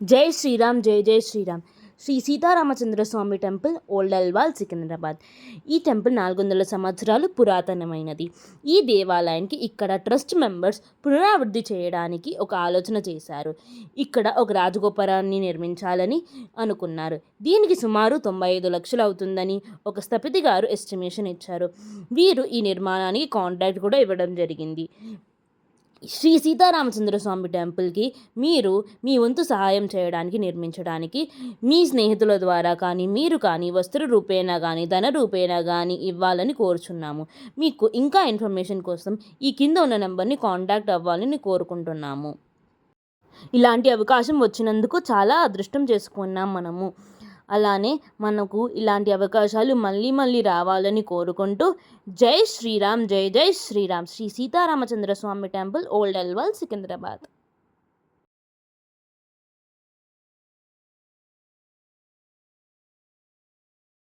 జై శ్రీరామ్ జై జై Sriram. Shri Sitaramachandra Swamy temple old Alwal Secunderabad. ఈ టెంపుల్ నాలుగు వందల సంవత్సరాలు పురాతనమైనది. ఈ దేవాలయానికి ఇక్కడ ట్రస్ట్ మెంబర్స్ పునరావృద్ధి చేయడానికి ఒక ఆలోచన చేశారు. ఇక్కడ ఒక రాజగోపురాన్ని నిర్మించాలని అనుకున్నారు. దీనికి సుమారు తొంభై ఐదు లక్షలు అవుతుందని ఒక స్థపతి గారు ఎస్టిమేషన్ ఇచ్చారు. వీరు ఈ నిర్మాణానికి కాంట్రాక్ట్ కూడా ఇవ్వడం జరిగింది. శ్రీ సీతారామచంద్ర స్వామి టెంపుల్కి మీరు మీ వంతు సహాయం చేయడానికి నిర్మించడానికి మీ స్నేహితుల ద్వారా కానీ మీరు కానీ వస్త్ర రూపేణా కానీ ధన రూపేణా కానీ ఇవ్వాలని కోరుచున్నాము. మీకు ఇంకా ఇన్ఫర్మేషన్ కోసం ఈ కింద ఉన్న నెంబర్ని కాంటాక్ట్ అవ్వాలని కోరుకుంటున్నాము. ఇలాంటి అవకాశం వచ్చినందుకు చాలా అదృష్టం చేసుకున్నాం మనము. అలానే మనకు ఇలాంటి అవకాశాలు మళ్ళీ మళ్ళీ రావాలని కోరుకుంటూ జై శ్రీరామ్ జై జై Sriram. Shri Sitaramachandra Swamy temple old Alwal Secunderabad.